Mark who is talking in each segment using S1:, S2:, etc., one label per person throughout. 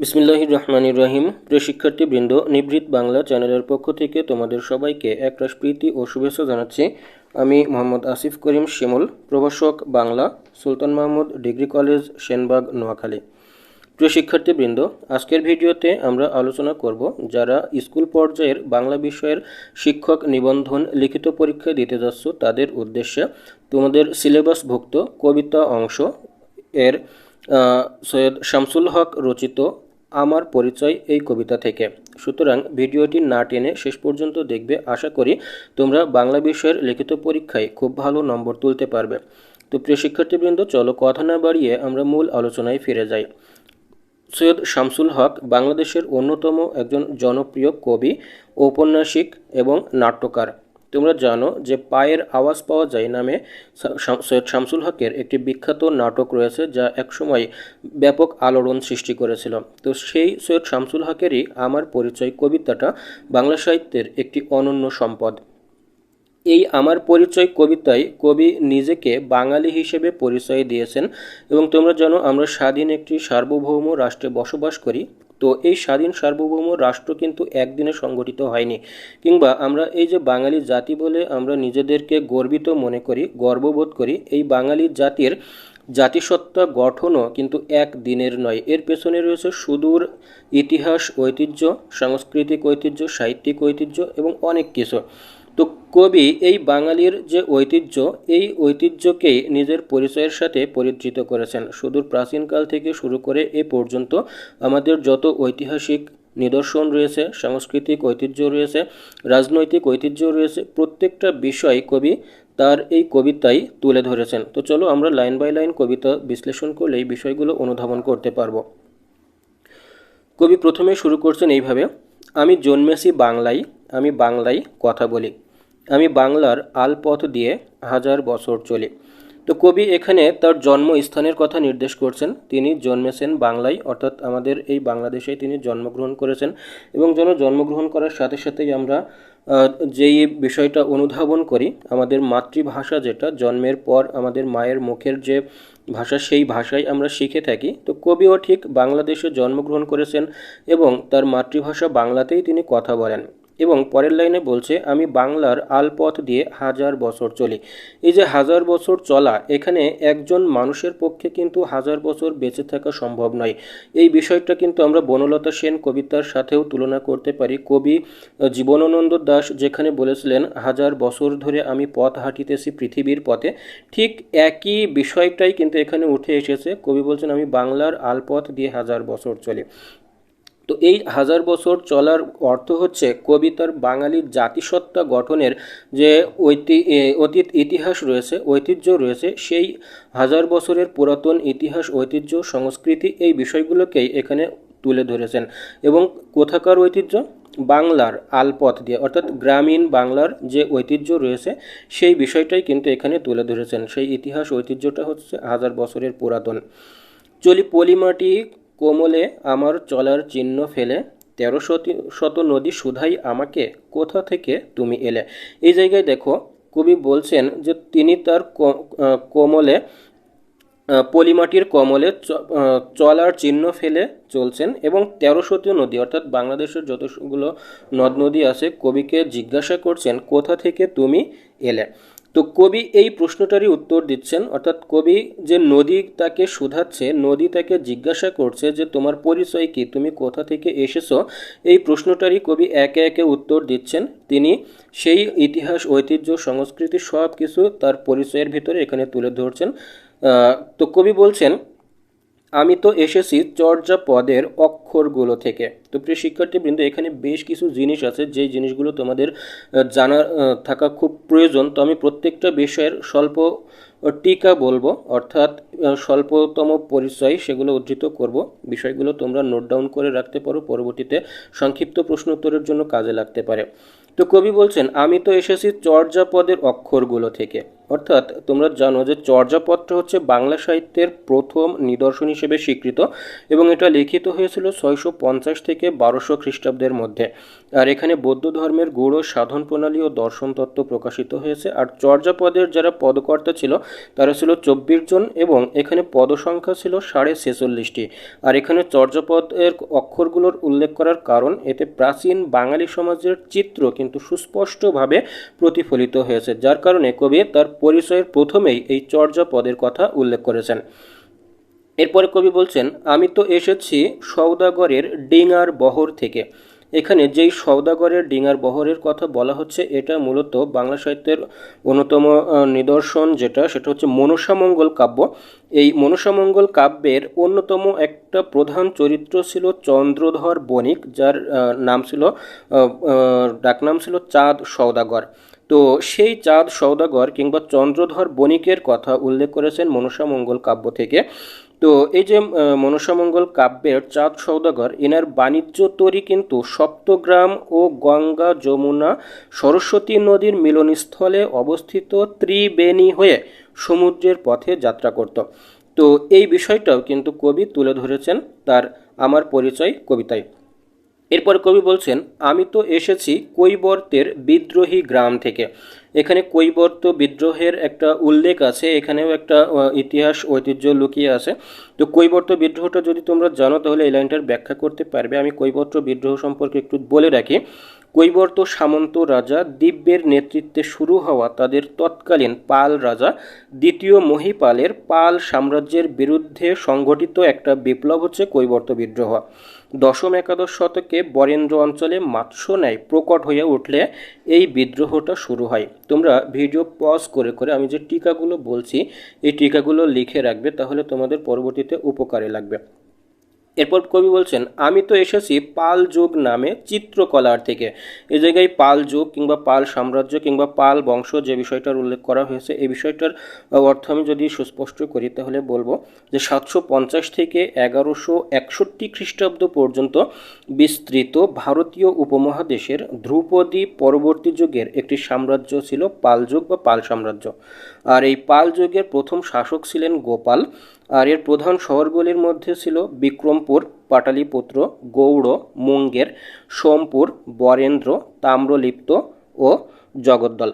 S1: বিসমিল্লাহির রহমানির রহিম প্রিয় শিক্ষার্থীবৃন্দ নিভৃত বাংলা চ্যানেলের পক্ষ থেকে তোমাদের সবাইকে একরাশ প্রীতি ও শুভেচ্ছা জানাচ্ছি। আমি মোহাম্মদ আসিফ করিম শিমুল, প্রভাষক বাংলা, সুলতান মাহমুদ, ডিগ্রি কলেজ, সেনবাগ, নোয়াখালী। প্রিয় শিক্ষার্থীবৃন্দ, আজকের ভিডিওতে আমরা আলোচনা করব যারা স্কুল পর্যায়ের বাংলা বিষয়ের শিক্ষক নিবন্ধন লিখিত পরীক্ষা দিতে যাচ্ছ, তাদের উদ্দেশ্যে তোমাদের সিলেবাসভুক্ত কবিতা অংশ এর সৈয়দ শামসুল হক রচিত আমার পরিচয় এই কবিতা থেকে। সুতরাং ভিডিওটি না টেনে শেষ পর্যন্ত দেখবে, আশা করি তোমরা বাংলা বিষয়ের লিখিত পরীক্ষায় খুব ভালো নম্বর তুলতে পারবে। তো প্রিয় শিক্ষার্থীবৃন্দ, চলো কথা না বাড়িয়ে আমরা মূল আলোচনায় ফিরে যাই। সৈয়দ শামসুল হক বাংলাদেশের অন্যতম একজন জনপ্রিয় কবি, ঔপন্যাসিক এবং নাট্যকার। তোমরা জানো যে পায়ের আওয়াজ পাওয়া যায় নামে সৈয়দ শামসুল হকের একটি বিখ্যাত নাটক রয়েছে যা একসময় ব্যাপক আলোড়ন সৃষ্টি করেছিল। তো সেই সৈয়দ শামসুল হকেরই আমার পরিচয় কবিতাটা বাংলা সাহিত্যের একটি অনন্য সম্পদ। এই আমার পরিচয় কবিতায় কবি নিজেকে বাঙালি হিসেবে পরিচয় দিয়েছেন এবং তোমরা জানো আমরা স্বাধীন একটি সার্বভৌম রাষ্ট্রে বসবাস করি। তো এই স্বাধীন সার্বভৌম রাষ্ট্র কিন্তু একদিনে সংগঠিত হয়নি। কিংবা আমরা এই যে বাঙালি জাতি বলে আমরা নিজেদেরকে গর্বিত মনে করি, গর্ববোধ করি, এই বাঙালি জাতির জাতিসত্তা গঠনও কিন্তু এক দিনের নয়। এর পেছনে রয়েছে সুদূর ইতিহাস, ঐতিহ্য, সাংস্কৃতিক ঐতিহ্য, সাহিত্যিক ঐতিহ্য এবং অনেক কিছু। তো কবি এই বাঙালির যে ঐতিহ্য, এই ঐতিহ্যকেই নিজের পরিচয়ের সাথে পরিচিত করেছেন। সুদূর প্রাচীনকাল থেকে শুরু করে এ পর্যন্ত আমাদের যত ঐতিহাসিক নিদর্শন রয়েছে, সাংস্কৃতিক ঐতিহ্য রয়েছে, রাজনৈতিক ঐতিহ্য রয়েছে, প্রত্যেকটা বিষয় কবি তার এই কবিতাই তুলে ধরেছেন। তো চলো আমরা লাইন বাই লাইন কবিতা বিশ্লেষণ করলে এই বিষয়গুলো অনুধাবন করতে পারব। কবি প্রথমে শুরু করছেন এইভাবে, আমি জন্মেছি বাংলায় আমি বাংলায় কথা বলি। আমি বাংলার আলপথ দিয়ে হাজার বছর চলি। তো কবি এখানে তার জন্মস্থানের কথা নির্দেশ করছেন। তিনি জন্মেছেন বাংলায়, অর্থাৎ আমাদের এই বাংলাদেশে তিনি জন্মগ্রহণ করেছেন এবং যেন জন্মগ্রহণ করার সাথে সাথেই আমরা যেই বিষয়টা অনুধাবন করি, আমাদের মাতৃভাষা যেটা, জন্মের পর আমাদের মায়ের মুখের যে ভাষা, সেই ভাষায় আমরা শিখে থাকি। তো কবিও ঠিক বাংলাদেশে জন্মগ্রহণ করেছেন এবং তার মাতৃভাষা বাংলাতেই তিনি কথা বলেন। এবং পরের লাইনে বলছে, আমি বাংলার আলপথ দিয়ে হাজার বছর চলি। এই যে হাজার বছর চলা, এখানে একজন মানুষের পক্ষে কিন্তু হাজার বছর বেঁচে থাকা সম্ভব নয়। এই বিষয়টা কিন্তু আমরা বনলতা সেন কবিতার সাথেও তুলনা করতে পারি। কবি জীবনানন্দ দাশ যেখানে বলেছিলেন, হাজার বছর ধরে আমি পথ হাঁটিতেছি পৃথিবীর পথে। ঠিক একই বিষয়টাই কিন্তু এখানে উঠে এসেছে। কবি বলছেন, আমি বাংলার আলপথ দিয়ে হাজার বছর চলি। তো এই হাজার বছর চলার অর্থ হচ্ছে কবিতার বাঙালির জাতিসত্তা গঠনের যে ঐতি অতীত ইতিহাস রয়েছে, ঐতিহ্য রয়েছে, সেই হাজার বছরের পুরাতন ইতিহাস, ঐতিহ্য, সংস্কৃতি এই বিষয়গুলোকেই এখানে তুলে ধরেছেন। এবং কোথাকার ঐতিহ্য? বাংলার আলপথ দিয়ে, অর্থাৎ গ্রামীণ বাংলার যে ঐতিহ্য রয়েছে, সেই বিষয়টাই কিন্তু এখানে তুলে ধরেছেন। সেই ইতিহাস ঐতিহ্যটা হচ্ছে হাজার বছরের পুরাতন। চলি পলিমাটি কোমলে আমার চলার চিহ্ন ফেলে তেরো শত- নদী শুধাই আমাকে কোথা থেকে তুমি এলে? এই জায়গায় দেখো, কবি বলছেন যে তিনি তার কোমলে পলিমাটির কমলে চলার চিহ্ন ফেলে চলছেন এবং তেরো শত নদী, অর্থাৎ বাংলাদেশের যতগুলো নদ নদী আছে, কবিকে জিজ্ঞাসা করছেন, কোথা থেকে তুমি এলে? তো কবি এই প্রশ্নটারই উত্তর দিচ্ছেন, অর্থাৎ কবি যে নদী তাকে শুধাচ্ছে, নদী তাকে জিজ্ঞাসা করছে যে তোমার পরিচয় কি, তুমি কোথা থেকে এসেছ, এই প্রশ্নটারই কবি একে একে উত্তর দিচ্ছেন। তিনি সেই ইতিহাস, ঐতিহ্য, সংস্কৃতি সব কিছু তার পরিচয়ের ভিতরে এখানে তুলে ধরছেন। তো কবি বলছেন আমি তো এসেছি চর্যা পদের অক্ষরগুলো থেকে। তো প্রিয় শিক্ষার্থীবৃন্দ, এখানে বেশ কিছু জিনিস আছে, যেই জিনিসগুলো তোমাদের জানা থাকা খুব প্রয়োজন। তো আমি প্রত্যেকটা বিষয়ের স্বল্প টিকা বলব, অর্থাৎ স্বল্পতম পরিচয় সেগুলো উদ্ধৃত করব। বিষয়গুলো তোমরা নোট ডাউন করে রাখতে পারো, পরবর্তীতে সংক্ষিপ্ত প্রশ্ন উত্তরের জন্য কাজে লাগতে পারে। তো কবি বলছেন, আমি তো এসেছি চর্যাপদের অক্ষরগুলো থেকে। অর্থাৎ তোমরা জানো যে চর্যাপত্র হচ্ছে বাংলা সাহিত্যের প্রথম নিদর্শন হিসেবে স্বীকৃত এবং এটা লিখিত হয়েছিল ছয়শো পঞ্চাশ থেকে বারোশো খ্রিস্টাব্দের মধ্যে। আর এখানে বৌদ্ধ ধর্মের গৌড়, সাধন প্রণালী ও দর্শন তত্ত্ব প্রকাশিত হয়েছে। আর চর্যাপদের যারা পদকর্তা ছিল, তারা ছিল চব্বিশ জন এবং এখানে পদসংখ্যা ছিল সাড়ে ছেচল্লিশটি। আর এখানে চর্যাপদের অক্ষরগুলোর উল্লেখ করার কারণ, এতে প্রাচীন বাঙালি সমাজের চিত্র কিন্তু সুস্পষ্টভাবে প্রতিফলিত হয়েছে, যার কারণে কবি তার পরিচয়ের প্রথমেই এই চর্যাপদের কথা উল্লেখ করেছেন। এরপরে কবি বলছেন, আমি তো এসেছি সৌদাগরের ডিঙার বহর থেকে। এখানে যেই সৌদাগরের ডিঙার বহরের কথা বলা হচ্ছে, এটা মূলত বাংলা সাহিত্যের অন্যতম নিদর্শন যেটা, সেটা হচ্ছে মনসামঙ্গল কাব্য। এই মনসামঙ্গল কাব্যের অন্যতম একটা প্রধান চরিত্র ছিল চন্দ্রধর বণিক, যার নাম ছিল ডাকনাম ছিল চাঁদ সৌদাগর তো সেই চাঁদ সৌদাগর কিংবা চন্দ্রধর বণিকের কথা উল্লেখ করেছেন মনসামঙ্গল কাব্য থেকে। তো এই যে মনসামঙ্গল কাব্যের চাঁদ সৌদাগর এনার বাণিজ্য তরি কিন্তু সপ্তগ্রাম ও গঙ্গা যমুনা সরস্বতী নদীর মিলনস্থলে অবস্থিত ত্রিবেণী হয়ে সমুদ্রের পথে যাত্রা করত। তো এই বিষয়টাও কিন্তু কবি তুলে ধরেছেন তার আমার পরিচয় কবিতায়। এরপর কবি বলছেন, আমি তো এসেছি কৈবর্তের বিদ্রোহী গ্রাম থেকে। এখানে কৈবর্ত বিদ্রোহের একটা উল্লেখ আছে, এখানেও একটা ইতিহাস, ঐতিহ্য লুকিয়ে আছে। তো কৈবর্ত বিদ্রোহটা যদি তোমরা জানো, তাহলে এই লাইনটার ব্যাখ্যা করতে পারবে। আমি কৈবর্ত বিদ্রোহ সম্পর্কে একটু বলে রাখি। কৈবর্ত সামন্ত রাজা দিব্যের নেতৃত্বে শুরু হওয়া তাদের তৎকালীন পাল রাজা দ্বিতীয় মহিপালের পাল সাম্রাজ্যের বিরুদ্ধে সংগঠিত একটা বিপ্লব হচ্ছে কৈবর্ত বিদ্রোহ। দশম একাদশ শতকে বরেন্দ্র অঞ্চলে মাৎস্য ন্যায় প্রকট হয়ে উঠলে এই বিদ্রোহটা শুরু হয়। তোমরা ভিডিও পজ করে করে আমি যে টিকাগুলো বলছি, এই টিকাগুলো লিখে রাখবে, তাহলে তোমাদের পরবর্তীতে উপকারে লাগবে। এরপর কবি বলছেন, আমি তো এসেছি পাল যুগ নামে চিত্রকলার থেকে। এই জায়গায় পাল যুগ কিংবা পাল সাম্রাজ্য কিংবা পাল বংশ যে বিষয়টার উল্লেখ করা হয়েছে, এই বিষয়টার অর্থ আমি যদি সুস্পষ্ট করি, তাহলে বলব যে সাতশো পঞ্চাশ থেকে এগারোশো একষট্টি খ্রিস্টাব্দ পর্যন্ত বিস্তৃত ভারতীয় উপমহাদেশের ধ্রুপদী পরবর্তী যুগের একটি সাম্রাজ্য ছিল পাল যুগ বা পাল সাম্রাজ্য। আর এই পাল যুগের প্রথম শাসক ছিলেন গোপাল। আর এর প্রধান শহরগুলির মধ্যে ছিল বিক্রমপুর, পাটালিপুত্র, গৌড়, মুঙ্গের, সোমপুর, বরেন্দ্র, তাম্রলিপ্ত ও জগদ্দল।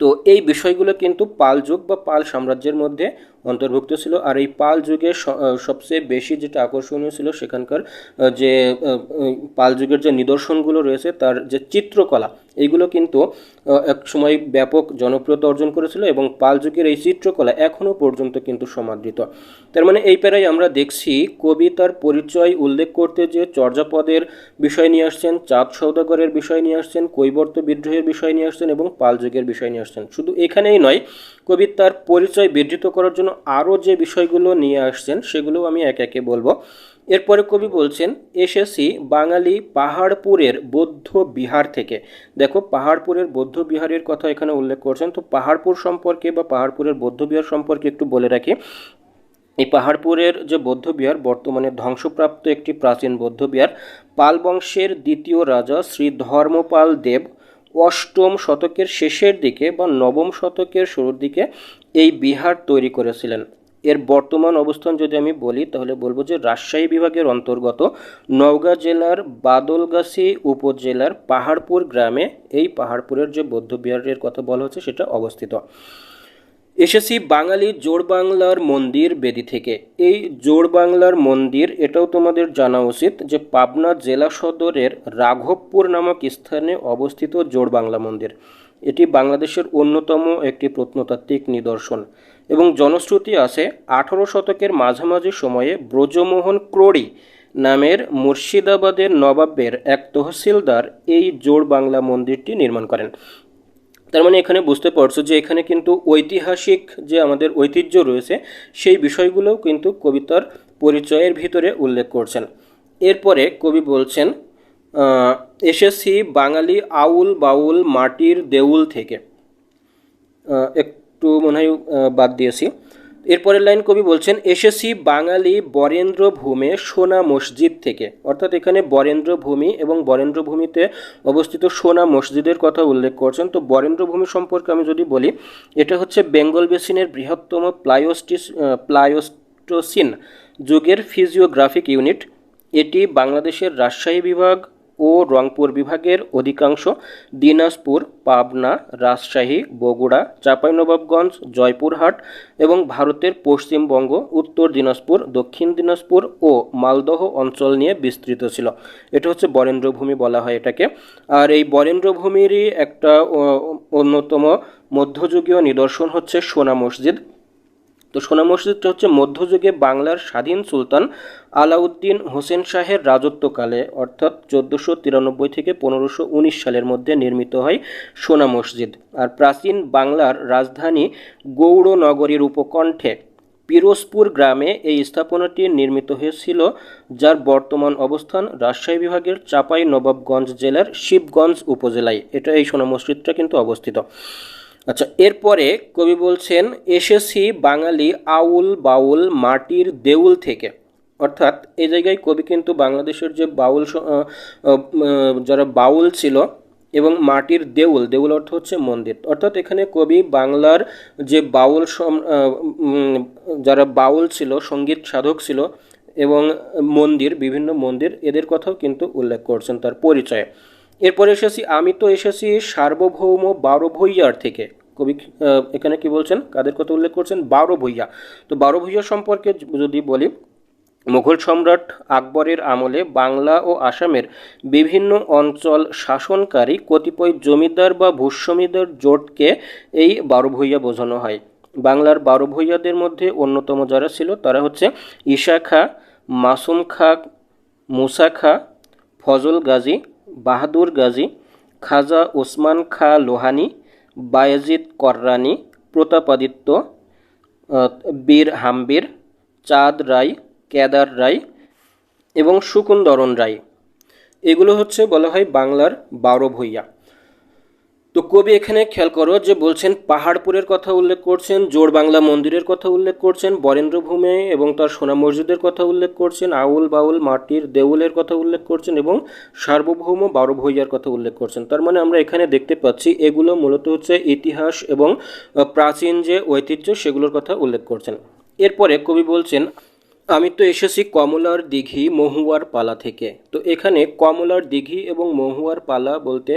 S1: তো এই বিষয়গুলো কিন্তু পাল যুগ বা পাল সাম্রাজ্যের মধ্যে অন্তর্ভুক্ত ছিল। আর এই পাল যুগে সবচেয়ে বেশি যেটা আকর্ষণীয় ছিল সেখানকার যে পাল যুগের যে নিদর্শনগুলো রয়েছে, তার যে চিত্রকলা এইগুলো কিন্তু এক সময় ব্যাপক জনপ্রিয়তা অর্জন করেছিল এবং পাল যুগের এই চিত্রকলা এখনও পর্যন্ত কিন্তু সমাদৃত। তার মানে এই প্যারাই আমরা দেখছি কবি তার পরিচয় উল্লেখ করতে যে চর্যাপদের বিষয় নিয়ে আসছেন, চাঁদ সৌদাগরের বিষয় নিয়ে আসছেন, কৈবর্ত বিদ্রোহের বিষয় নিয়ে আসছেন এবং পাল যুগের বিষয় নিয়ে আসছেন। শুধু এখানেই নয় কবি তার পরিচয় বৃদ্ধিত করার জন্য আরও যে বিষয়গুলো নিয়ে আসছেন সেগুলো আমি এক একে বলব। এরপরে কবি বলছেন, এসেছি বাঙালি পাহাড়পুরের বৌদ্ধ বিহার থেকে। দেখো, পাহাড়পুরের বৌদ্ধ বিহারের কথা এখানে উল্লেখ করছেন। তো পাহাড়পুর সম্পর্কে বা পাহাড়পুরের বৌদ্ধ বিহার সম্পর্কে একটু বলে রাখি। এই পাহাড়পুরের যে বৌদ্ধবিহার বর্তমানে ধ্বংসপ্রাপ্ত একটি প্রাচীন বৌদ্ধবিহার পাল বংশের দ্বিতীয় রাজা শ্রী ধর্মপাল দেব অষ্টম শতকের শেষের দিকে বা নবম শতকের শুরুর দিকে এই বিহার তৈরি করেছিলেন। এর বর্তমান অবস্থান যদি আমি বলি, তাহলে বলব যে রাজশাহী বিভাগের অন্তর্গত নওগাঁ জেলার বাদলগাছি উপজেলার পাহাড়পুর গ্রামে এই পাহাড়পুরের যে বৌদ্ধবিহারের কথা বলা হচ্ছে, সেটা অবস্থিত। এসেছি বাঙালি জোড় বাংলার মন্দির বেদি থেকে। এই জোড় বাংলার মন্দির, এটাও তোমাদের জানা উচিত যে পাবনা জেলা সদরের রাঘবপুর নামক স্থানে অবস্থিত জোড় বাংলা মন্দির। এটি বাংলাদেশের অন্যতম একটি প্রত্নতাত্ত্বিক নিদর্শন। এবং জনশ্রুতি আছে আঠারো শতকের মাঝামাঝি সময়ে ব্রজমোহন ক্রোড়ি নামের মুর্শিদাবাদের নবাবের এক তহসিলদার এই জোড় বাংলা মন্দিরটি নির্মাণ করেন। তার মানে এখানে বুঝতে পারছ যে এখানে কিন্তু ঐতিহাসিক যে আমাদের ঐতিহ্য রয়েছে, সেই বিষয়গুলোও কিন্তু কবিতার পরিচয়ের ভিতরে উল্লেখ করছেন। এরপরে কবি বলছেন এসেছি বাঙালি আউল বাউল মাটির দেউল থেকে। একটু মনে হয় বাদ দিয়েছি। এরপরের লাইন কবি বলছেন, এসেছি বাঙালি বরেন্দ্র ভূমে সোনা মসজিদ থেকে। অর্থাৎ এখানে বরেন্দ্র ভূমি এবং বরেন্দ্র ভূমিতে অবস্থিত সোনা মসজিদের কথা উল্লেখ করছেন। তো বরেন্দ্র ভূমি সম্পর্কে আমি যদি বলি, এটা হচ্ছে বেঙ্গল বেসিনের বৃহত্তম প্লায়োস্টিস প্লায়োস্টোসিন যুগের ফিজিওগ্রাফিক ইউনিট। এটি বাংলাদেশের রাজশাহী বিভাগ ও রংপুর বিভাগের অধিকাংশ দিনাজপুর, পাবনা, রাজশাহী, বগুড়া, চাঁপাইনবাবগঞ্জ, জয়পুরহাট এবং ভারতের পশ্চিমবঙ্গ, উত্তর দিনাজপুর, দক্ষিণ দিনাজপুর ও মালদহ অঞ্চল নিয়ে বিস্তৃত ছিল। এটা হচ্ছে বরেন্দ্রভূমি বলা হয় এটাকে। আর এই বরেন্দ্রভূমিরই একটা অন্যতম মধ্যযুগীয় নিদর্শন হচ্ছে সোনা মসজিদ। তো সোনা মসজিদটা হচ্ছে মধ্যযুগে বাংলার স্বাধীন সুলতান আলাউদ্দিন হোসেন শাহের রাজত্বকালে, অর্থাৎ চোদ্দোশো তিরানব্বই থেকে পনেরোশো উনিশ সালের মধ্যে নির্মিত হয় সোনা মসজিদ। আর প্রাচীন বাংলার রাজধানী গৌড়নগরীর উপকণ্ঠে পিরোজপুর গ্রামে এই স্থাপনাটি নির্মিত হয়েছিল, যার বর্তমান অবস্থান রাজশাহী বিভাগের চাপাই নবাবগঞ্জ জেলার শিবগঞ্জ উপজেলায়। এটা এই সোনা মসজিদটা কিন্তু অবস্থিত। আচ্ছা এরপরে কবি বলছেন, এসেছি বাঙালি আউল বাউল মাটির দেউল থেকে। অর্থাৎ এই জায়গায় কবি কিন্তু বাংলাদেশের যে বাউল যারা বাউল ছিল এবং মাটির দেউল দেউল অর্থ হচ্ছে মন্দির। অর্থাৎ এখানে কবি বাংলার যে বাউল যারা বাউল ছিল, সংগীত সাধক ছিল এবং মন্দির, বিভিন্ন মন্দির, এদের কথাও কিন্তু উল্লেখ করছেন তার পরিচয়ে। এরপরে এসেছি, আমি তো এসেছি সার্বভৌম বারো ভূঁইয়ার থেকে। কবি এখানে কি বলছেন? কাদের কথা উল্লেখ করছেন? বারো ভূঁইয়া তো বারো ভূঁইয়া সম্পর্কে যদি বলি, মুঘল সম্রাট আকবরের আমলে বাংলা ও আসামের বিভিন্ন অঞ্চল শাসনকারী কতিপয় জমিদার বা ভূস্বামীদের জোটকে এই বারো ভূঁইয়া বোঝানো হয়। বাংলার বারো ভূঁইয়াদের মধ্যে অন্যতম যারা ছিল, তারা হচ্ছে ঈশা খা, মাসুম খা, মুসা খা, ফজল গাজী বাহাদুর গাজী, খাজা ওসমান খা লোহানি, বায়াজিদ কররানি, প্রতাপাদিত্য বীর হাম্বির, চাঁদ রায়, কেদার রায় এবং সুকুন্দরন রায়। এগুলো হচ্ছে বলা হয় বাংলার বারো ভূঁইয়া। তো কবি এখানে খেয়াল করো যে বলছেন, পাহাড়পুরের কথা উল্লেখ করছেন জোর বাংলা মন্দিরের কথা উল্লেখ করছেন, বরেন্দ্রভূমি এবং তার সোনা মসজিদের কথা উল্লেখ করছেন, আউল বাউল মাটির দেউলের কথা উল্লেখ করছেন এবং সার্বভৌম বারো ভূঁইয়ার কথা উল্লেখ করছেন। তার মানে আমরা এখানে দেখতে পাচ্ছি, এগুলো মূলত হচ্ছে ইতিহাস এবং প্রাচীন যে ঐতিহ্য সেগুলোর কথা উল্লেখ করছেন। এরপরে কবি বলছেন আমি তো এসেছি কমলার দিঘি মহুয়ার পালা থেকে। তো এখানে কমলার দিঘি এবং মহুয়ার পালা বলতে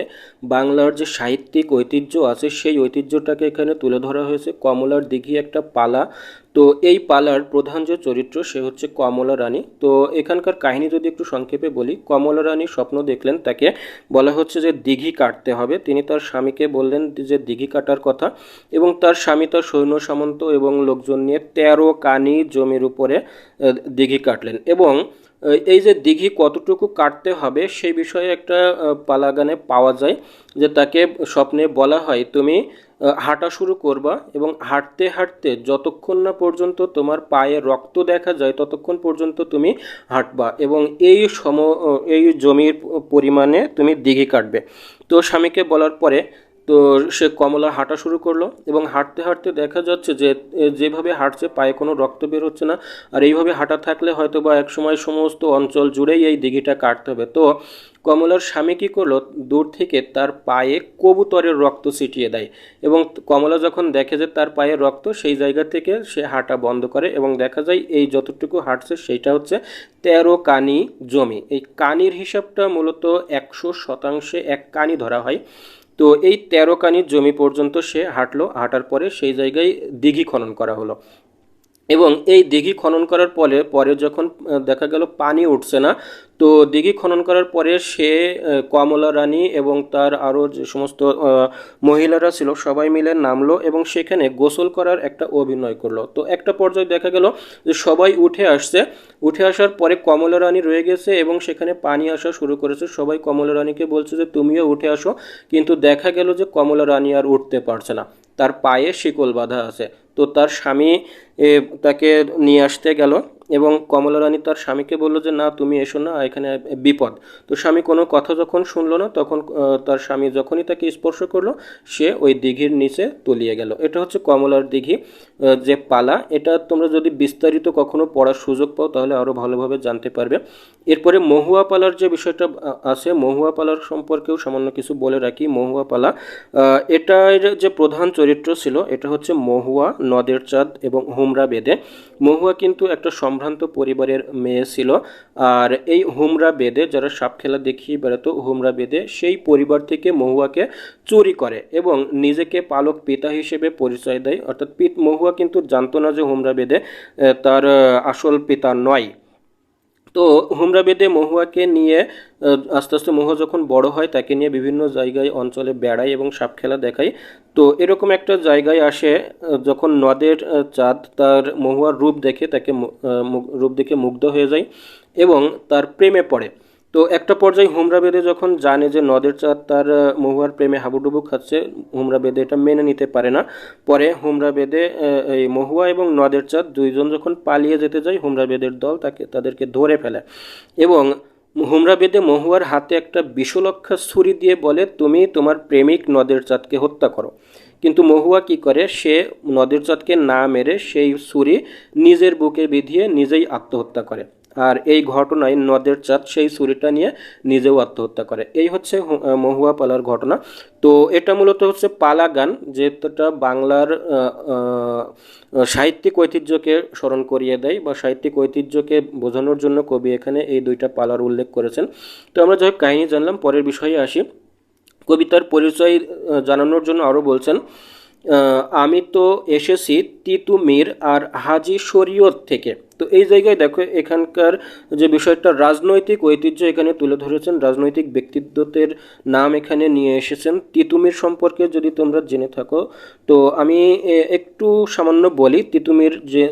S1: বাংলার যে সাহিত্যিক ঐতিহ্য আছে, সেই ঐতিহ্যটাকে এখানে তুলে ধরা হয়েছে। কমলার দিঘি একটা পালা তো এই পালার প্রধান যে চরিত্র, সে হচ্ছে কমলা রানী। তো এখানকার কাহিনী যদি একটু সংক্ষেপে বলি, কমলা রানী স্বপ্ন দেখলেন তাকে বলা হচ্ছে যে দিঘি কাটতে হবে। তিনি তার স্বামীকে বললেন যে দিঘি কাটার কথা এবং তার স্বামী তার সৈন্য সামন্ত এবং লোকজন নিয়ে তেরো কানি জমির উপরে দিঘি কাটলেন এবং এই যে দিঘি কতটুকু কাটতে হবে সেই বিষয়ে একটা পালাগানে পাওয়া যায় যে তাকে স্বপ্নে বলা হয়, তুমি হাঁটা শুরু করবা এবং হাঁটতে হাঁটতে যতক্ষণ না পর্যন্ত তোমার পায়ে রক্ত দেখা যায়, ততক্ষণ পর্যন্ত তুমি হাঁটবা এবং এই সম, এই জমির পরিমাণে তুমি দিঘি কাটবে। তো স্বামীকে বলার পরে তো সে কমলা হাঁটা শুরু করল এবং হাঁটতে হাঁটতে দেখা যাচ্ছে যে যেভাবে হাঁটছে পায়ে কোনো রক্ত বের হচ্ছে না। আর এইভাবে হাঁটা থাকলে হয়তো বা একসময় সমস্ত অঞ্চল জুড়েই এই দিঘিটা কাটতে হবে। তো কমলার স্বামী কী করল? দূর থেকে তার পায়ে কবুতরের রক্ত ছিটিয়ে দেয় এবং কমলা যখন দেখে যে তার পায়ে রক্ত, সেই জায়গা থেকে সে হাঁটা বন্ধ করে এবং দেখা যায় এই যতটুকু হাঁটছে সেইটা হচ্ছে তেরো কানি জমি। এই কানির হিসাবটা মূলত একশো শতাংশে এক কানি ধরা হয়। তো এই তেরো কানির জমি পর্যন্ত সে হাঁটলো, হাঁটার পরে সেই জায়গায় দিঘি খনন করা হলো। এবং এই দিঘি খনন করার পরে পরে যখন দেখা গেল পানি উঠছে না, তো দিঘি খনন করার পরে সে কমলা রানী এবং তার আরও যে সমস্ত মহিলারা ছিল সবাই মিলে নামলো এবং সেখানে গোসল করার একটা অভিনয় করল। তো একটা পর্যায়ে দেখা গেল যে সবাই উঠে আসছে। উঠে আসার পরে কমলা রানী রয়ে গেছে এবং সেখানে পানি আসা শুরু করেছে। সবাই কমলা রানীকে বলছে যে, তুমিও উঠে আসো। কিন্তু দেখা গেল যে কমলা রানী আর উঠতে পারছে না। তার পায়ে শিকল বাঁধা আছে। তো তার স্বামী তাকে নিয়ে আসতে গেল এবং কমলা রানী তার স্বামীকে বলল যে, না, তুমি এসো না, এখানে বিপদ। তো স্বামী কোনো কথা যখন শুনলো না, তখন তার স্বামী যখনই তাকে স্পর্শ করল, সে ওই দিঘির নিচে তলিয়ে গেল। এটা হচ্ছে কমলার দিঘি। যে পালা, এটা তোমরা যদি বিস্তারিত কখনো পড়ার সুযোগ পাও, তাহলে আরও ভালোভাবে জানতে পারবে। এরপরে মহুয়া পালার যে বিষয়টা আছে, মহুয়া পালার সম্পর্কেও সামান্য কিছু বলে রাখি। মহুয়া পালা এটার যে প্রধান চরিত্র ছিল, এটা হচ্ছে মহুয়া, নদের চাঁদ এবং হুমরা বেদে। মহুয়া কিন্তু একটা সম্ভ্রান্ত পরিবারের মেয়ে ছিল, আর এই হুমরা বেদে, যারা সাপ খেলা দেখিয়ে বেড়াতো হুমরা বেদে, সেই পরিবার থেকে মহুয়াকে চুরি করে এবং নিজেকে পালক পিতা হিসেবে পরিচয় দেয়। অর্থাৎ পিত মহুয়া কিন্তু জানতো না যে হুমরা বেদে তার আসল পিতা নয়। তো হুমরা বেদে মহুয়াকে নিয়ে আস্তে আস্তে মহুয়া যখন বড় হয়, তাকে নিয়ে বিভিন্ন জায়গায় অঞ্চলে বেড়ায় এবং সাপ খেলা দেখায়। তো এরকম একটা জায়গায় আসে যখন নদের চাঁদ তার মহুয়ার রূপ দেখে তাকে রূপ দেখে মুগ্ধ হয়ে যায় এবং তার প্রেমে পড়ে। তো একটা পর্যায়ে হুমরা বেদে যখন জানে যে নদের চাঁদ তার মহুয়ার প্রেমে হাবুডুবু খাচ্ছে, হুমরা বেদে এটা মেনে নিতে পারে না। পরে হুমরা বেদে এই মহুয়া এবং নদের চাঁদ দুইজন যখন পালিয়ে যেতে যায়, হুমরা বেদের দল তাকে, তাদেরকে ধরে ফেলে। এবং হুমরা বেদে মহুয়ার হাতে একটা বিষলক্ষা ছুরি দিয়ে বলে, তুমি তোমার প্রেমিক নদের চাঁদকে হত্যা করো। কিন্তু মহুয়া কি করে? সে নদের চাঁদকে না মেরে সেই ছুরি নিজের বুকে বিধিয়ে নিজেই আত্মহত্যা করে। আর এই ঘটনায় নদের চাঁদ সেই ছুরিটা নিয়ে নিজেও আত্মহত্যা করে। এই হচ্ছে মহুয়া পালার ঘটনা। তো এটা মূলত হচ্ছে পালা গান, যেটা বাংলার সাহিত্যিক ঐতিহ্যকে স্মরণ করিয়ে দেয় বা সাহিত্যিক ঐতিহ্যকে বোঝানোর জন্য কবি এখানে এই দুইটা পালার উল্লেখ করেছেন। তো আমরা যাই কাহিনী জানলাম, পরের বিষয়ে আসি। কবিতার পরিচয় জানানোর জন্য আরও বলছেন আমি তো এসেছি তিতুমির আর হাজি শরীয়ত থেকে। তো এই জায়গায় দেখো এখানকার যে বিষয়টা, রাজনৈতিক ঐতিহ্য এখানে তুলে ধরেছেন, রাজনৈতিক ব্যক্তিত্বদের নাম এখানে নিয়ে এসেছেন। তিতুমির সম্পর্কে যদি তোমরা জেনে থাকো, তো আমি একটু সামান্য বলি, তিতুমির যে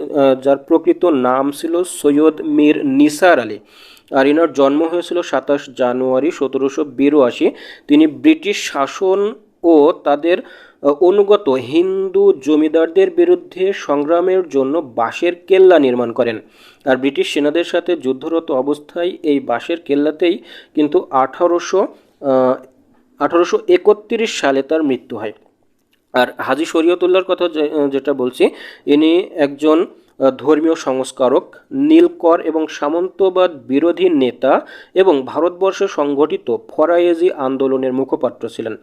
S1: যার প্রকৃত নাম ছিল সৈয়দ মীর নিসার আলী। আর ইনার জন্ম হয়েছিল সাতাশ জানুয়ারি সতেরোশো বিরাশি। তিনি ব্রিটিশ শাসন ও তাদের অনুগত হিন্দু জমিদারদের বিরুদ্ধে সংগ্রামের জন্য বাঁশের কেল্লা নির্মাণ করেন। আর ব্রিটিশ সেনাদের সাথে যুদ্ধরত অবস্থায় এই বাঁশের কেল্লাতেই কিন্তু আঠারোশো আঠারোশো একত্রিশ সালে তার মৃত্যু হয়। আর হাজি শরীয়তুল্লাহর কথা যেটা বলছি, ইনি একজন ধর্মীয় সংস্কারক, নীলকর এবং সামন্তবাদ বিরোধী নেতা এবং ভারতবর্ষে সংগঠিত ফরায়েজি আন্দোলনের মুখপাত্র ছিলেন।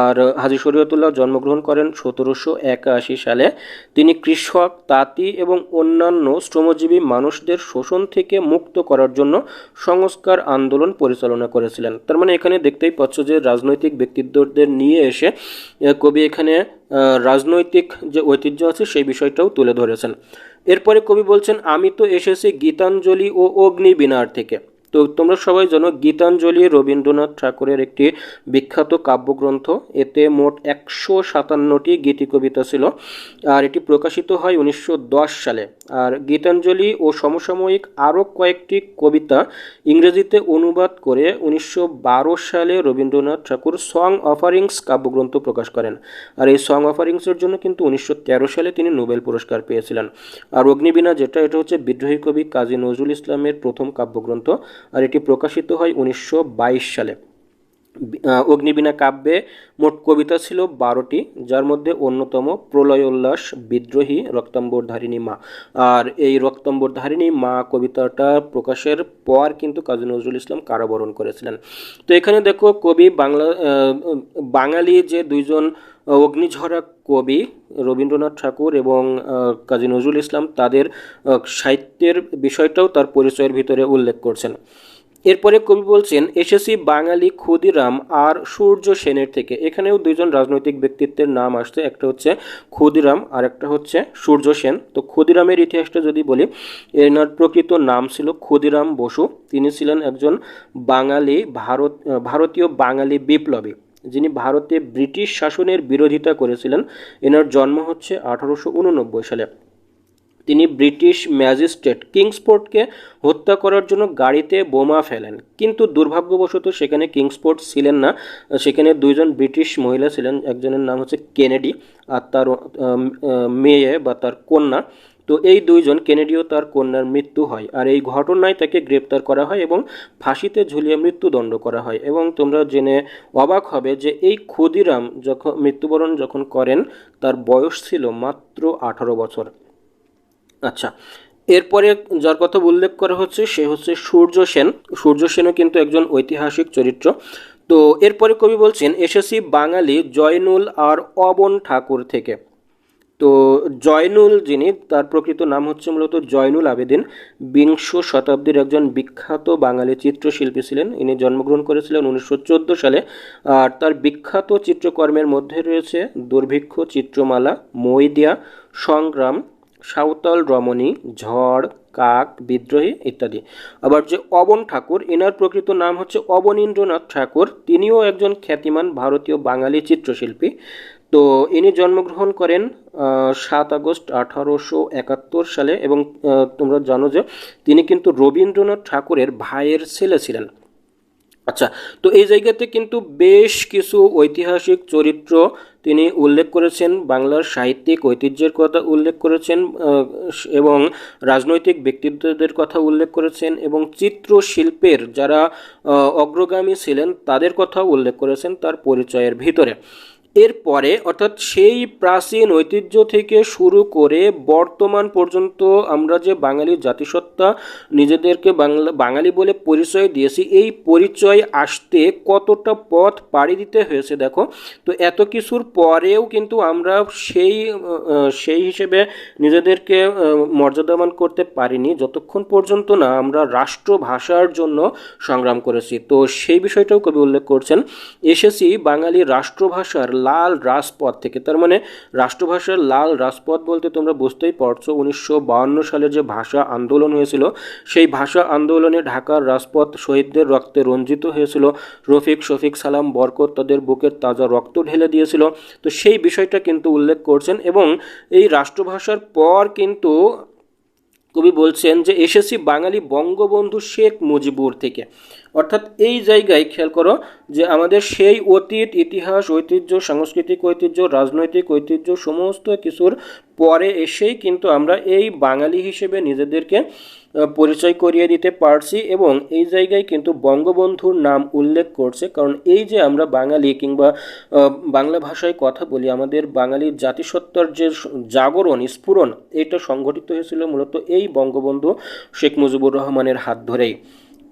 S1: আর হাজি শরীয়তুল্লাহ জন্মগ্রহণ করেন সতেরোশো একাশি সালে। তিনি কৃষক, তাঁতি এবং অন্যান্য শ্রমজীবী মানুষদের শোষণ থেকে মুক্ত করার জন্য সংস্কার আন্দোলন পরিচালনা করেছিলেন। তার মানে এখানে দেখতেই পাচ্ছ যে রাজনৈতিক ব্যক্তিত্বদের নিয়ে এসে কবি এখানে রাজনৈতিক যে ঐতিহ্য আছে সেই বিষয়টাও তুলে ধরেছেন। এরপরে কবি বলছেন, আমি তো এসেছি গীতাঞ্জলি ও অগ্নিবীণার থেকে। তো তোমরা সবাই জানো, গীতাঞ্জলি রবীন্দ্রনাথ ঠাকুরের একটি বিখ্যাত কাব্যগ্রন্থ। এতে মোট একশো সাতান্নটি গীতি কবিতা ছিল। আর এটি প্রকাশিত হয় উনিশশো দশ সালে। আর গীতাঞ্জলি ও সমসাময়িক আরও কয়েকটি কবিতা ইংরেজিতে অনুবাদ করে উনিশশো বারো সালে রবীন্দ্রনাথ ঠাকুর সং অফারিংস কাব্যগ্রন্থ প্রকাশ করেন। আর এই সং অফারিংসের জন্য কিন্তু উনিশশো তেরো সালে তিনি নোবেল পুরস্কার পেয়েছিলেন। আর অগ্নিবীণা যেটা, এটা হচ্ছে বিদ্রোহী কবি কাজী নজরুল ইসলামের প্রথম কাব্যগ্রন্থ। আর এটি প্রকাশিত হয় উনিশশো বাইশ সালে। অগ্নিবীণা কাব্যে মোট কবিতা ছিল বারোটি, যার মধ্যে অন্যতম প্রলয় উল্লাস বিদ্রোহী, রক্তাম্বরধারিণী মা। আর এই রক্তাম্বরধারিণী মা কবিতাটা প্রকাশের পর কিন্তু কাজী নজরুল ইসলাম কারাবরণ করেছিলেন। তো এখানে দেখো কবি বাংলা বাঙালি যে দুইজন অগ্নিঝরা কবি, রবীন্দ্রনাথ ঠাকুর এবং কাজী নজরুল ইসলাম, তাদের সাহিত্যের বিষয়টাও তার পরিচয়ের ভিতরে উল্লেখ করছেন। এরপরে কবি বলছেন এসেছি বাঙালি, ক্ষুদিরাম আর সূর্য সেনের থেকে। এখানেও দুইজন রাজনৈতিক ব্যক্তিত্বের নাম আসছে। একটা হচ্ছে ক্ষুদিরাম আর একটা হচ্ছে সূর্য সেন। তো ক্ষুদিরামের ইতিহাসটা যদি বলি, এনার প্রকৃত নাম ছিল ক্ষুদিরাম বসু। তিনি ছিলেন একজন বাঙালি, ভারত ভারতীয় বাঙালি বিপ্লবী। যিনি ভারতে ব্রিটিশ শাসনের বিরোধিতা করেছিলেন। এনার জন্ম হচ্ছে আঠারোশো উননব্বই সালে। তিনি ব্রিটিশ ম্যাজিস্ট্রেট কিংসপোর্টকে হত্যা করার জন্য গাড়িতে বোমা ফেলেন। কিন্তু দুর্ভাগ্যবশত সেখানে কিংসপোর্ট ছিলেন না। সেখানে দুইজন ব্রিটিশ মহিলা ছিলেন। একজনের নাম হচ্ছে কেনেডি আর তার মেয়ে বা তার কন্যা। তো এই দুইজন কেনেডিও তার কন্যার মৃত্যু হয় আর এই ঘটনায় তাকে গ্রেপ্তার করা হয় এবং ফাঁসিতে ঝুলিয়ে মৃত্যুদণ্ড করা হয়। এবং তোমরা জেনে অবাক হবে যে এই ক্ষুদিরাম যখন, মৃত্যুবরণ যখন করেন, তার বয়স ছিল মাত্র আঠারো বছর। আচ্ছা এরপরে যার কথা উল্লেখ করা হচ্ছে সে হচ্ছে সূর্য সেন। সূর্য সেনও কিন্তু একজন ঐতিহাসিক চরিত্র। তো এরপরে কবি বলছেন, এসেছি বাঙালি জয়নুল আর অবন ঠাকুর থেকে। তো জয়নুল যিনি, তার প্রকৃত নাম হচ্ছে মূলত জয়নুল আবেদিন। বিংশ শতাব্দীর একজন বিখ্যাত বাঙালি চিত্রশিল্পী ছিলেন। ইনি জন্মগ্রহণ করেছিলেন উনিশশো চোদ্দ সালে। আর তার বিখ্যাত চিত্রকর্মের মধ্যে রয়েছে দুর্ভিক্ষ চিত্রমালা, মৈদিয়া, সংগ্রাম সাঁওতাল, রমণী, ঝড়, কাক, বিদ্রোহী ইত্যাদি। আবার যে অবন ঠাকুর, এনার প্রকৃত নাম হচ্ছে অবনীন্দ্রনাথ ঠাকুর। তিনিও একজন খ্যাতিমান ভারতীয় বাঙালি চিত্রশিল্পী। তো ইনি জন্মগ্রহণ করেন সাত আগস্ট আঠারোশো একাত্তর সালে এবং তোমরা জানো যে তিনি কিন্তু রবীন্দ্রনাথ ঠাকুরের ভাইয়ের ছেলে ছিলেন। আচ্ছা তো এই জায়গাতে কিন্তু বেশ কিছু ঐতিহাসিক চরিত্র তিনি উল্লেখ করেছেন বাংলার সাহিত্যিক ঐতিহ্যের কথা উল্লেখ করেছেন এবং রাজনৈতিক ব্যক্তিত্বদের কথা উল্লেখ করেছেন এবং চিত্রশিল্পের যারা অগ্রগামী ছিলেন তাদের কথা উল্লেখ করেছেন তার পরিচয়ের ভিতরে। এরপরে, অর্থাৎ সেই প্রাচীন ঐতিহ্য থেকে শুরু করে বর্তমান পর্যন্ত আমরা যে বাঙালি জাতিসত্তা নিজেদেরকে বাংলা, বাঙালি বলে পরিচয় দিয়েছি, এই পরিচয় আসতে কতটা পথ পাড়ি দিতে হয়েছে দেখো। তো এত কিছুর পরেও কিন্তু আমরা সেই সেই হিসেবে নিজেদেরকে মর্যাদামান করতে পারিনি, যতক্ষণ পর্যন্ত না আমরা রাষ্ট্রভাষার জন্য সংগ্রাম করেছি। তো সেই বিষয়টাও কবি উল্লেখ করছেন, এসেছি বাঙালি রাষ্ট্রভাষার লাল রাজপথ থেকে। তার মানে রাষ্ট্রভাষার লাল রাজপথ বলতে তোমরা বুঝতেই পারছ, উনিশশো সালে যে ভাষা আন্দোলন হয়েছিল, সেই ভাষা আন্দোলনে ঢাকার রাজপথ শহীদদের রক্তে রঞ্জিত হয়েছিল। রফিক, শফিক সালাম, বরকত তাদের বুকের তাজা রক্ত ঢেলে দিয়েছিল। তো সেই বিষয়টা কিন্তু উল্লেখ করছেন এবং এই রাষ্ট্রভাষার পর কিন্তু কবি বলছেন যে এসেছি বাঙালি বঙ্গবন্ধু শেখ মুজিবুর থেকে। অর্থাৎ এই জায়গায় খেয়াল করো যে আমাদের সেই অতীত, ইতিহাস, ঐতিহ্য, সাংস্কৃতিক ঐতিহ্য, রাজনৈতিক ঐতিহ্য সমস্ত কিছুর পরে এসেই কিন্তু আমরা এই বাঙালি হিসেবে নিজেদেরকে পরিচয় করিয়ে দিতে পারছি এবং এই জায়গায় কিন্তু বঙ্গবন্ধুর নাম উল্লেখ করছে। কারণ এই যে আমরা বাঙালি কিংবা বাংলা ভাষায় কথা বলি, আমাদের বাঙালি জাতিসত্তার যে জাগরণ, স্ফুরণ, এটা সংঘটিত হয়েছিল মূলত এই বঙ্গবন্ধু শেখ মুজিবুর রহমানের হাত ধরেই।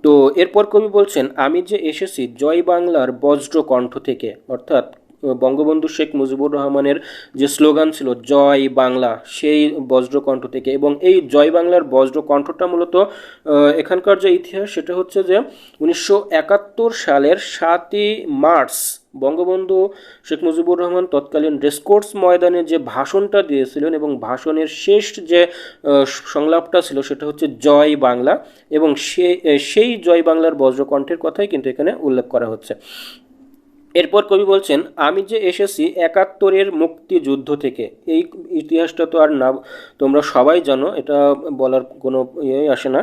S1: তো এরপর কবি বলছেন, আমি যে এসেছি জয় বাংলার বজ্র কণ্ঠ থেকে, অর্থাৎ বঙ্গবন্ধু শেখ মুজিবুর রহমানের যে স্লোগান ছিল, জয় বাংলা সেই বজ্রকণ্ঠ থেকে। এবং এই জয় বাংলার বজ্রকণ্ঠটা মূলত এখানকার যে ইতিহাস, সেটা হচ্ছে যে উনিশশো একাত্তর সালের সাতই মার্চ বঙ্গবন্ধু শেখ মুজিবুর রহমান তৎকালীন রেসকোর্স ময়দানে যে ভাষণটা দিয়েছিলেন এবং ভাষণের শেষ যে সংলাপটা ছিল, সেটা হচ্ছে জয় বাংলা এবং সেই জয় বাংলার বজ্রকণ্ঠের কথাই কিন্তু এখানে উল্লেখ করা হচ্ছে। এরপর কবি বলছেন, আমি যে এসেছি একাত্তরের মুক্তিযুদ্ধ থেকে, এই ইতিহাসটা তো আর না, তোমরা সবাই জানো, এটা বলার কোনো ইয়ে আসে না।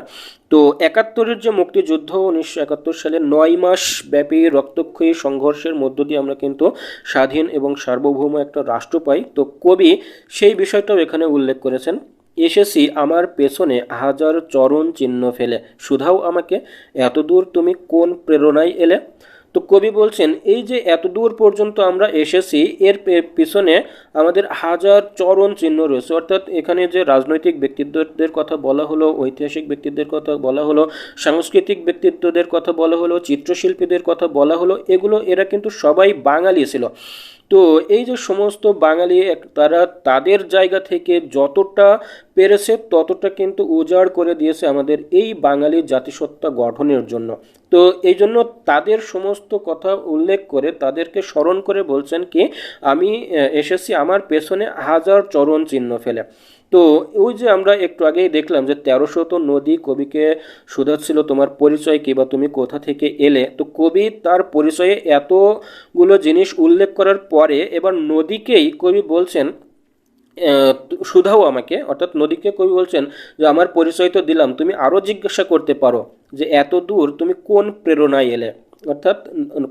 S1: তো একাত্তরের যে মুক্তিযুদ্ধ, উনিশশো একাত্তর সালে নয় মাস ব্যাপী রক্তক্ষয়ী সংঘর্ষের মধ্য দিয়ে আমরা কিন্তু স্বাধীন এবং সার্বভৌম একটা রাষ্ট্র পাই। তো কবি সেই বিষয়টাও এখানে উল্লেখ করেছেন, এসেছি আমার পেছনে হাজার চরণ চিহ্ন ফেলে। শুধাও আমাকে, এতদূর তুমি কোন প্রেরণায় এলে? তো কবি বলছেন, এই যে এত দূর পর্যন্ত আমরা এসেছি, এর পিছনে আমাদের হাজার চরণ চিহ্ন রয়েছে। অর্থাৎ এখানে যে রাজনৈতিক ব্যক্তিত্বদের কথা বলা হলো, ঐতিহাসিক ব্যক্তিত্বের কথা বলা হলো, সাংস্কৃতিক ব্যক্তিত্বদের কথা বলা হলো, চিত্রশিল্পীদের কথা বলা হলো, এগুলো এরা কিন্তু সবাই বাঙালি ছিল। তো এই যে সমস্ত বাঙালি তারা তাদের জায়গা থেকে যতটা পেরেছে ততটা কিন্তু উজাড় করে দিয়েছে আমাদের এই বাঙালি জাতিসত্তা গঠনের জন্য। তো এই জন্য তাদের সমস্ত কথা উল্লেখ করে তাদেরকে স্মরণ করে বলছেন কি, আমি এসেছি আমার পেছনে হাজার চরণ চিহ্ন ফেলে। তো ওই যে আমরা একটু আগেই দেখলাম যে তেরোশত নদী কবিকে শুধাচ্ছিল, তোমার পরিচয় কি বা তুমি কোথা থেকে এলে? তো কবি তার পরিচয়ে এতগুলো জিনিস উল্লেখ করার পরে এবার নদীকেই কবি বলছেন শুধাও আমাকে। অর্থাৎ নদীকে কবি বলছেন যে, আমার পরিচয় তো দিলাম, তুমি আরও জিজ্ঞাসা করতে পারো যে, এত দূর তুমি কোন প্রেরণায় এলে? অর্থাৎ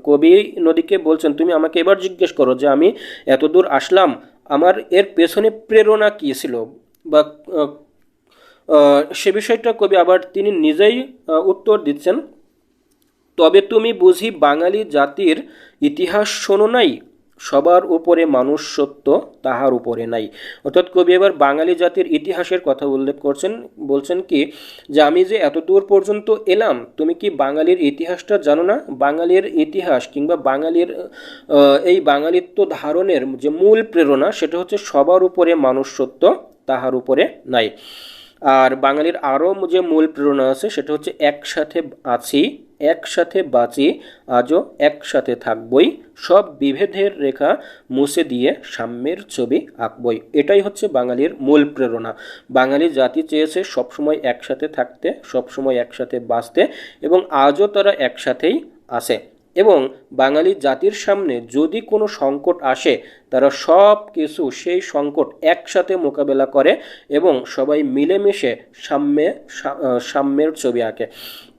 S1: কবি নদীকে বলছেন, তুমি আমাকে এবার জিজ্ঞেস করো যে, আমি এত দূর আসলাম, আমার এর পেছনে প্রেরণা কী ছিল? বা সে বিষয়টা কবি আবার তিনি নিজেই উত্তর দিচ্ছেন। তবে তুমি বুঝি বাঙালি জাতির ইতিহাস শোনো নাই? সবার উপরে মানুষ সত্য, তাহার উপরে নাই। অর্থাৎ কবি এবার বাঙালি জাতির ইতিহাসের কথা উল্লেখ করছেন, বলছেন কি, যে আমি যে এত দূর পর্যন্ত এলাম, তুমি কি বাঙালির ইতিহাসটা জানো না? বাঙালির ইতিহাস কিংবা বাঙালির এই বাঙালিত্ব ধারণের যে মূল প্রেরণা, সেটা হচ্ছে সবার উপরে মানুষ সত্য তাহার উপরে নাই। আর বাঙালির আরও যে মূল প্রেরণা আছে, সেটা হচ্ছে একসাথে আছি, একসাথে বাঁচি, আজও একসাথে থাকবই, সব বিভেদের রেখা মুছে দিয়ে সাম্যের ছবি আঁকবই। এটাই হচ্ছে বাঙালির মূল প্রেরণা। বাঙালি জাতি চেয়েছে সবসময় একসাথে থাকতে, সবসময় একসাথে বাঁচতে এবং আজও তারা একসাথেই আছে। এবং বাঙালি জাতির সামনে যদি কোনো সংকট আসে, তারা সব কিছু সেই সংকট একসাথে মোকাবেলা করে এবং সবাই মিলেমিশে সাম্যে সাম্যের ছবি আঁকে।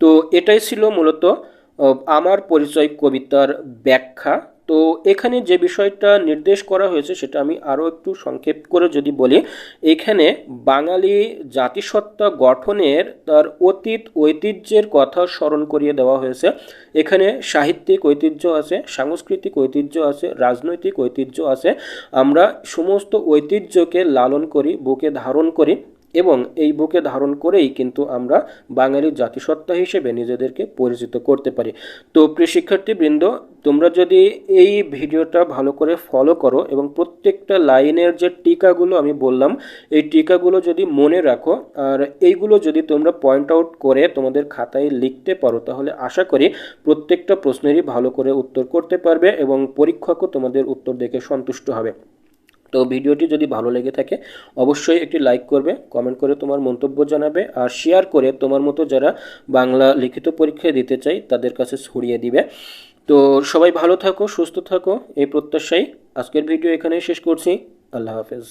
S1: তো এটাই ছিল মূলত আমার পরিচয় কবিতার ব্যাখ্যা। তো এখানে যে বিষয়টা নির্দেশ করা হয়েছে সেটা আমি আরও একটু সংক্ষেপ করে যদি বলি, এখানে বাঙালি জাতিসত্তা গঠনের তার অতীত ঐতিহ্যের কথা স্মরণ করিয়ে দেওয়া হয়েছে। এখানে সাহিত্যিক ঐতিহ্য আছে, সাংস্কৃতিক ঐতিহ্য আছে, রাজনৈতিক ঐতিহ্য আছে। আমরা সমস্ত ঐতিহ্যকে লালন করি, বুকে ধারণ করি। এবং এই বুকে ধারণ করেই কিন্তু আমরা বাঙালির জাতিসত্তা হিসেবে নিজেদেরকে পরিচিত করতে পারি। তো প্রিয় শিক্ষার্থীবৃন্দ, তোমরা যদি এই ভিডিওটা ভালো করে ফলো করো এবং প্রত্যেকটা লাইনের যে টিকাগুলো আমি বললাম, এই টিকাগুলো যদি মনে রাখো, আর এইগুলো যদি তোমরা পয়েন্ট আউট করে তোমাদের খাতায় লিখতে পারো, তাহলে আশা করি প্রত্যেকটা প্রশ্নেরই ভালো করে উত্তর করতে পারবে এবং পরীক্ষকও তোমাদের উত্তর দেখে সন্তুষ্ট হবে। তো ভিডিওটি যদি ভালো লেগে থাকে, অবশ্যই একটি লাইক করবে কমেন্ট করে তোমার মন্তব্য জানাবে আর শেয়ার করে তোমার মতো যারা বাংলা লিখিত পরীক্ষা দিতে চাই, তাদের কাছে ছড়িয়ে দিবে। তো সবাই ভালো থাকো, সুস্থ থাকো, এই প্রত্যাশাই। আজকের ভিডিও এখানেই শেষ করছি। আল্লাহ হাফেজ।